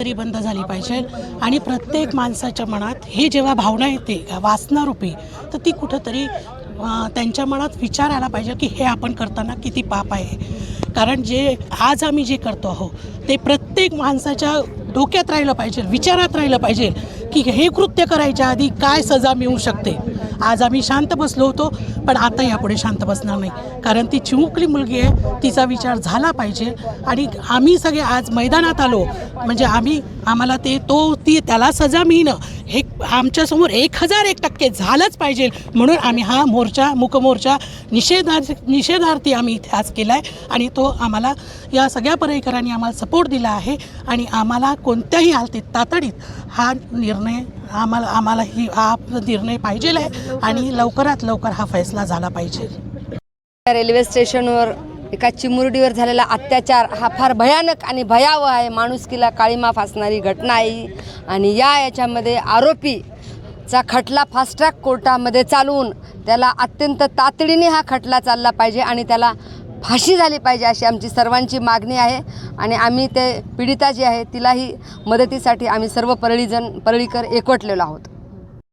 तरी बंद झाली पाहिजे. आणि प्रत्येक माणसाच्या मनात हे जेव्हा भावना येते वासनारूपी तर ती कुठंतरी त्यांच्या मनात विचार आला पाहिजे की हे आपण करताना किती पाप आहे. कारण जे आज आम्ही जे करतो आहोत ते प्रत्येक माणसाच्या डोक्यात राहिलं पाहिजे विचारात राहिलं पाहिजे की हे कृत्य करायच्या आधी काय सजा मिळू शकते. आज आम्ही शांत बसलो होतो पण आता यापुढे शांत बसणार नाही. कारण ती चिमुकली मुलगी आहे तिचा विचार झाला पाहिजे. आणि आम्ही सगळे आज मैदानात आलो. म्हणजे आम्ही आम्हाला ते तो ती त्याला सजा मिळणं हे आमच्यासमोर एक हजार एक टक्के झालंच पाहिजे. म्हणून आम्ही हा मोर्चा मुकमोर्चा निषेधार निषेधार्थी आम्ही इथे आज केला आहे आणि तो आम्हाला या सगळ्या पर्यटकांनी आम्हाला सपोर्ट दिला आहे. आणि आम्हाला कोणत्याही हालतीत तातडीत हा निर्णय आम्हाला आम्हाला ही हा निर्णय पाहिजे आहे. आणि लवकरात लवकर हा फैसला झाला पाहिजे. रेल्वे स्टेशनवर एका चिमुरडीवर झालेला अत्याचार हा फार भयानक आणि भयावह आहे. माणुसकीला काळीमा फासणारी घटना आहे आणि या याच्यामध्ये आरोपीचा खटला फास्ट ट्रॅक कोर्टामध्ये चालवून त्याला अत्यंत तातडीने हा खटला चालला पाहिजे आणि त्याला फाशी झाली पाहिजे अशी आमची सर्वांची मागणी आहे. आणि आम्ही ते पीडिता जी आहे तिलाही मदतीसाठी आम्ही सर्व परळीजण परळीकर एकवटलेलो आहोत.